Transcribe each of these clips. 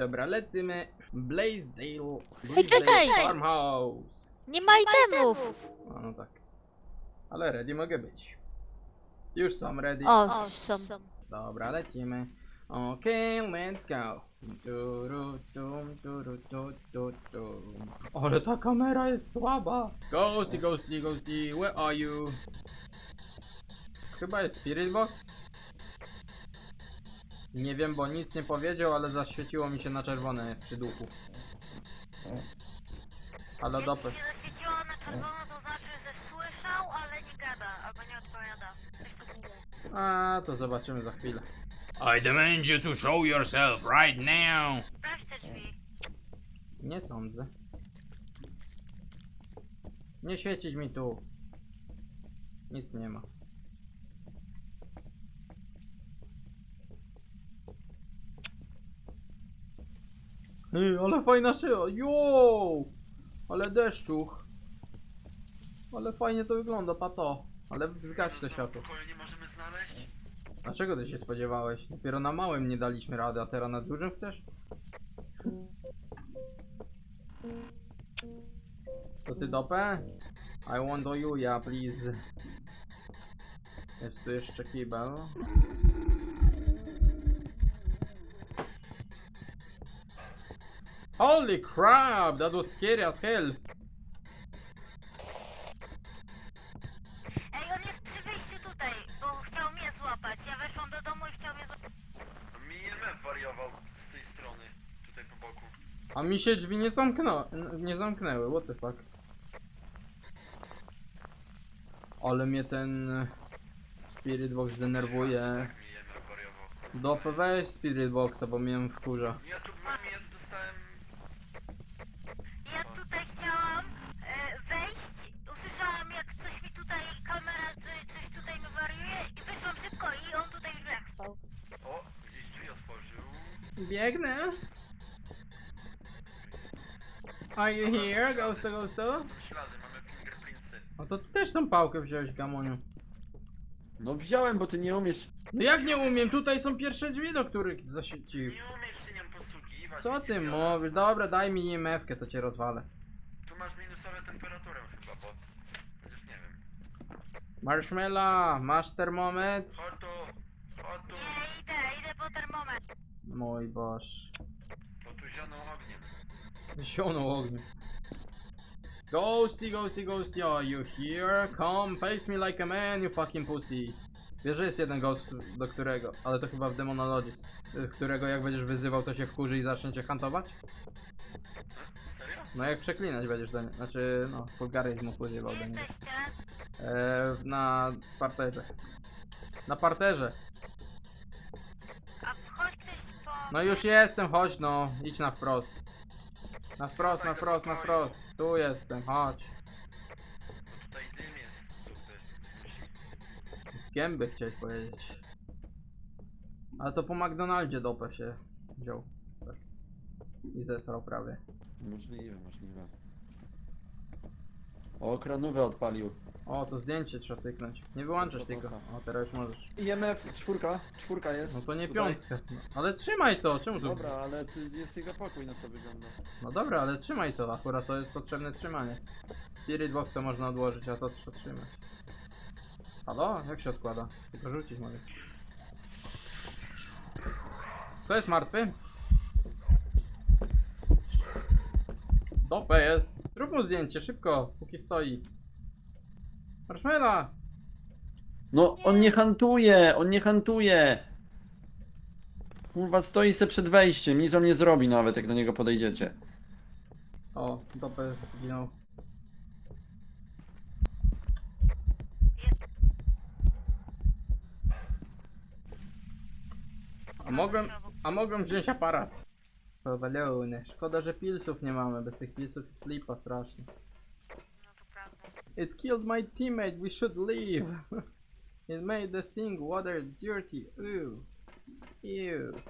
Dobra, lecimy. Blaisdale. Ej, czekaj! Blaisdale Farmhouse. Nie ma itemów! A no tak. Ale ready mogę być. Już są ready. O, są. Dobra, lecimy. Okej, let's go. Turu, tum, turu, tu, tu, tu. Ale ta kamera jest słaba. Ghosty, ghosty, ghosty, where are you? Chyba jest Spirit Box? Nie wiem, bo nic nie powiedział, ale zaświeciło mi się na czerwone przy duchu. Ale dopy. mi się zaświeciło na czerwono, to znaczy, że słyszał, ale nie gada, albo nie odpowiada. Coś. A, to zobaczymy za chwilę. I demand you to show yourself right now. Sprawdź te drzwi. Nie sądzę. Nie świecić mi tu. Nic nie ma. Ej, ale fajna szyja. Jo! Ale deszczuch. Ale fajnie to wygląda, pato. Ale zgaś to światło. Pokoju nie możemy znaleźć? A czego ty się spodziewałeś? Dopiero na małym nie daliśmy rady, a teraz na dużym chcesz? To ty dopę? I want you, ja, please. Jest tu jeszcze kibel. Holy crap, that was scary as hell. Ej, on jest przy wyjściu tutaj, bo chciał mnie złapać. Ja weszłam do domu i chciał mnie złapać. Mi IMF wariował z tej strony, tutaj po boku. A mi się drzwi nie, zamknęły, nie zamknęły, what the fuck. Ale mnie ten e, Spirit Box denerwuje. Dopę weź Spirit Boxa, bo mnie wkurza. Ja tu Biegnę. Are you here, Ghosto Ghosto? Ślady, mamy fingerprintsy. No to ty też tą pałkę wziąłeś, Gamoniu. No wziąłem, bo ty nie umiesz. No jak nie umiem? Tutaj są pierwsze drzwi, do których zaświecił. Nie umiesz się nią posługiwać. Co ty mówisz? Dobra, daj mi IMF-kę, to cię rozwalę. Tu masz minusowe temperaturę chyba, bo... Chociaż nie wiem. Marshmallow, masz termometr? Chodź tu. Nie, idę, idę po termometr. Mój boż. Bo tu zioną ogniem. Zionął ogniu. Ghosty, ghosty, ghosty, are you here? Come, face me like a man, you fucking pussy. Wiesz, że jest jeden ghost, do którego, ale to chyba w Demonologist, y, którego jak będziesz wyzywał, to się wkurzy i zacznie cię hantować? Serio? No jak przeklinać będziesz do niego, znaczy, no, wulgaryzmów używał do niego. E, na parterze. Na parterze. A chodź ktoś po... No już jestem, chodź no, idź na wprost. Na wprost, na wprost, na wprost. Tu jestem, chodź. Tutaj dym jest. Tutaj. Z chciałeś powiedzieć. Ale to po McDonaldzie dopę się wziął. I zesrał prawie. Możliwe, możliwe. O, kranówę odpalił. O, to zdjęcie trzeba cyknąć. Nie wyłączać To tylko. dobra. O, teraz już możesz. IMF, czwórka, czwórka jest. No to nie Tutaj. No, ale trzymaj to, czemu tu? Dobra, ale tu jest jego pokój, na to wygląda. No dobra, ale trzymaj to, akurat to jest potrzebne trzymanie. Spirit Boxa można odłożyć, a to trzeba trzymać. Halo? Jak się odkłada? Tylko rzucić mogę. Kto jest martwy? Dopę jest. Zrób mu zdjęcie, szybko, póki stoi. Marshmalla! No, on nie hantuje, on nie hantuje! Kurwa, stoi se przed wejściem, nic on nie zrobi nawet, jak do niego podejdziecie. O, dopę zginął. A mogłem, a mogłem wziąć aparat. Powalony. Szkoda, że pilsów nie mamy. Bez tych pilsów jest lipa strasznie. It killed my teammate, we should leave. It made the sink water dirty. Ew.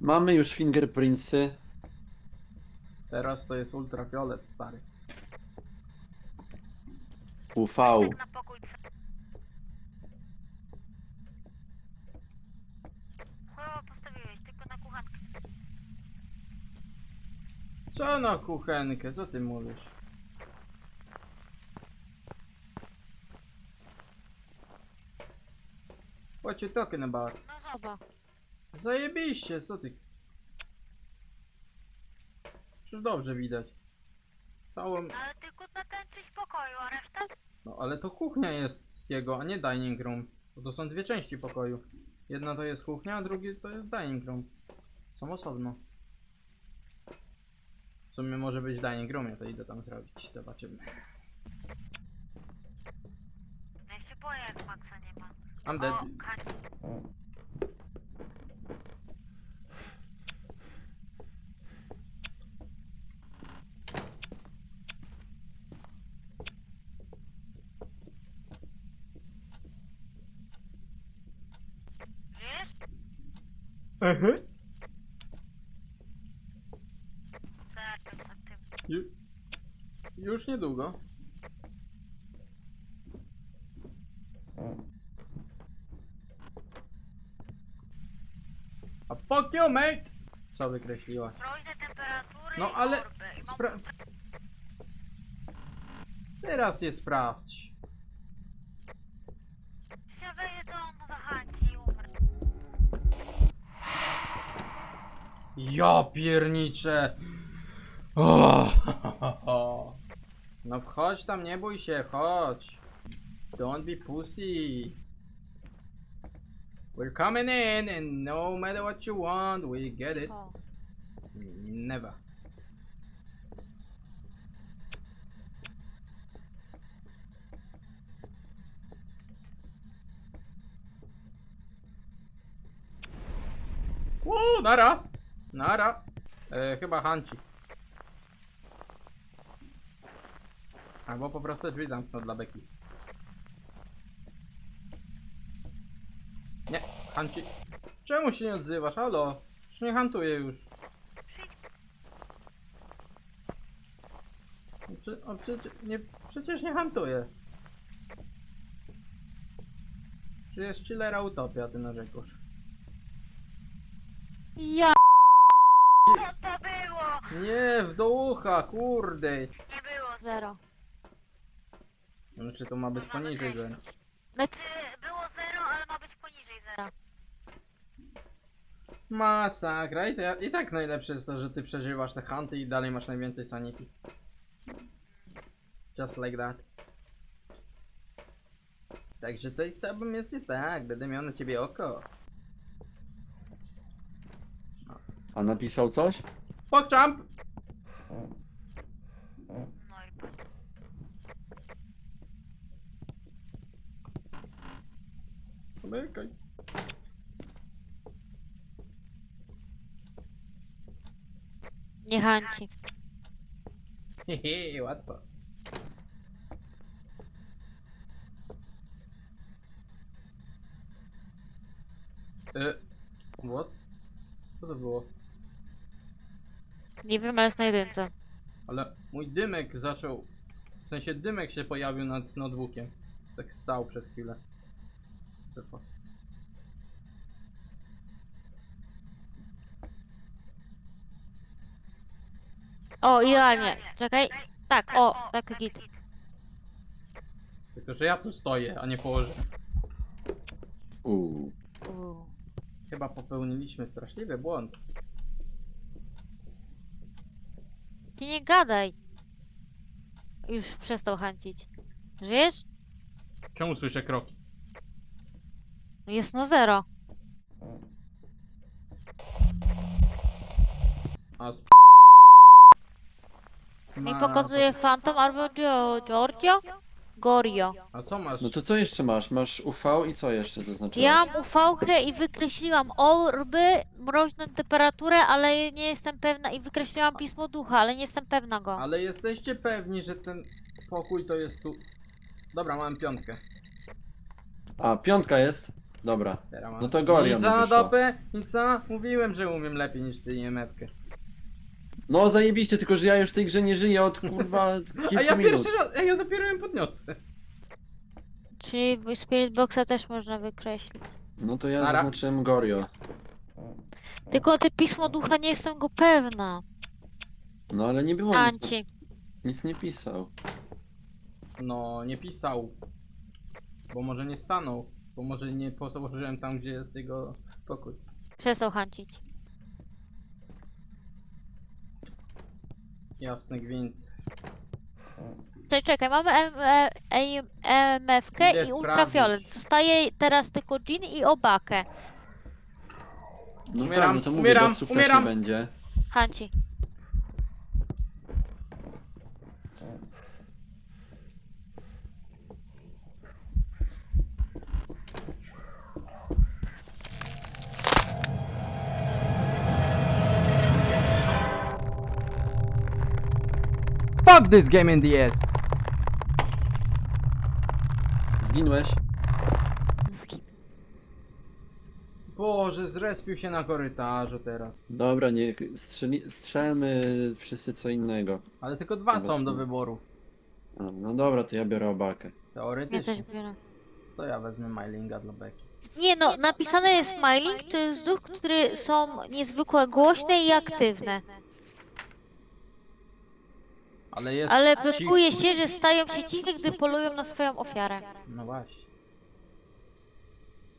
Mamy już fingerprintsy. Teraz to jest ultrafiolet, stary. UV. Co na kuchenkę, co ty mówisz? You talking about? No. Zajebiście, co ty? Przecież dobrze widać. Całą... Ale tylko na ten czyś pokoju, a reszta? No ale to kuchnia jest jego, a nie dining room. Bo to są dwie części pokoju. Jedna to jest kuchnia, a drugie to jest dining room. Są osobno. W sumie może być w dining roomie, to idę tam zrobić. Zobaczymy. Ja się boję, jak Maxa nie. I'm dead. Wiesz? Mhm. Aktywne. Ju już niedługo. Fuck you, mate! Co wykreśliłaś? Temperatury No, i ale torby. I mam Spra Teraz je sprawdź. się i umrę. Ja pierniczę! O, No wchodź tam, nie bój się, chodź. Don't be pussy. We're coming in and no matter what you want, we get it. O. Never. Uuu, nara! Nara! E, chyba Hanci. Albo po prostu drzwi zamknął dla Beki. Hanci. Czemu się nie odzywasz? Halo? Już nie hantuję już. No Prze o, przecie nie, przecież nie hantuję. Czy jest chillera utopia, ty narzekasz? Ja. Co to było? Nie, w do ucha, kurde. Nie było zero. Znaczy to ma być poniżej zera. Znaczy było zero, ale ma być poniżej zera. Masakra. I, I tak najlepsze jest to, że ty przeżywasz te hunty i dalej masz najwięcej sanity. Just like that. Także coś z tobą jest nie tak. Będę miał na ciebie oko. A napisał coś? Pokczamp! No i po- Zamykaj. Nie hanci. Hehe, łatwo. E, what? Co to było? Nie wiem, ale jest na jedynce. Ale mój dymek zaczął. W sensie dymek się pojawił nad notebookiem. Tak stał przez chwilę. Tylko. O, idealnie. Czekaj. Tak, o, tak git. Tylko, że ja tu stoję, a nie położę. Uuu. Chyba popełniliśmy straszliwy błąd. Ty nie gadaj. Już przestał hancić. Żyjesz? Czemu słyszę kroki? Jest na zero. A sp... Mi pokazuje Phantom albo Gio- Giorgio? Gorio. A co masz? No to co jeszcze masz? Masz UV i co jeszcze zaznaczyłeś? Ja mam i wykreśliłam orby, mroźną temperaturę, ale nie jestem pewna i wykreśliłam pismo ducha, ale nie jestem pewna go. Ale jesteście pewni, że ten pokój to jest tu... Dobra, mam piątkę. A, piątka jest? Dobra. Teraz mam. No to Gorion I co, wyszło. dopy? I co? Mówiłem, że umiem lepiej niż ty niemetkę. No zajebiście, tylko że ja już w tej grze nie żyję od kurwa kilku A ja minut. pierwszy raz, ej, ja dopiero ją podniosłem. Czyli Spirit Boxa też można wykreślić. No to ja Nara. zaznaczyłem Gorio. Tylko te pismo ducha nie jestem go pewna. No ale nie było nic, Anci. nic nie pisał. No, nie pisał. Bo może nie stanął. Bo może nie położyłem tam, gdzie jest jego pokój. Przestał hancić. Jasny gwint. Czekaj, czekaj, mamy M- e- e- EMF-kę Idę i ultrafiolet. sprawdzić. Zostaje teraz tylko Jean i Obakę. No Umieram, tak, no to mówię, umieram, doców też umieram. nie będzie. Hanci. Fuck this game in the ass! Zginłeś? Boże, zrespił się na korytarzu teraz. Dobra, strzeli, strzelmy wszyscy co innego. Ale tylko dwa są do wyboru. A, no dobra, to ja biorę obakę. Ja też Teoretycznie. biorę. To ja wezmę Mylinga dla Beki. Nie no, napisane jest smiling, to jest duch, który są niezwykle głośne i aktywne. Ale jest Ale plotuje się, że stają się ciche, gdy polują na swoją ofiarę. No właśnie.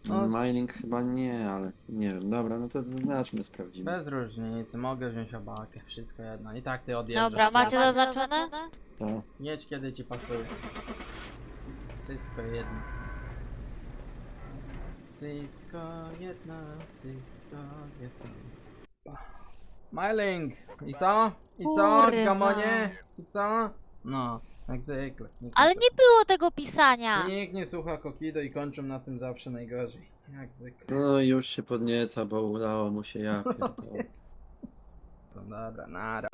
No. Mining chyba nie, ale nie wiem. Dobra, no to znaczmy, sprawdzimy. Bez różnicy, mogę wziąć obakę, wszystko jedno. I tak ty odjeżdżasz. Dobra, macie zaznaczone? To. Jedź kiedy ci pasuje. Wszystko jedno. Wszystko jedno, wszystko jedno. Myling! I co? I co, Kurwa. gamonie? I co? No, jak zwykle. Nikt Ale nie, było tego pisania. słucha- Nikt nie słucha Kokido i kończą na tym zawsze najgorzej. Jak zwykle. No i już się podnieca, bo udało mu się ja. pierdolę. No dobra, nara.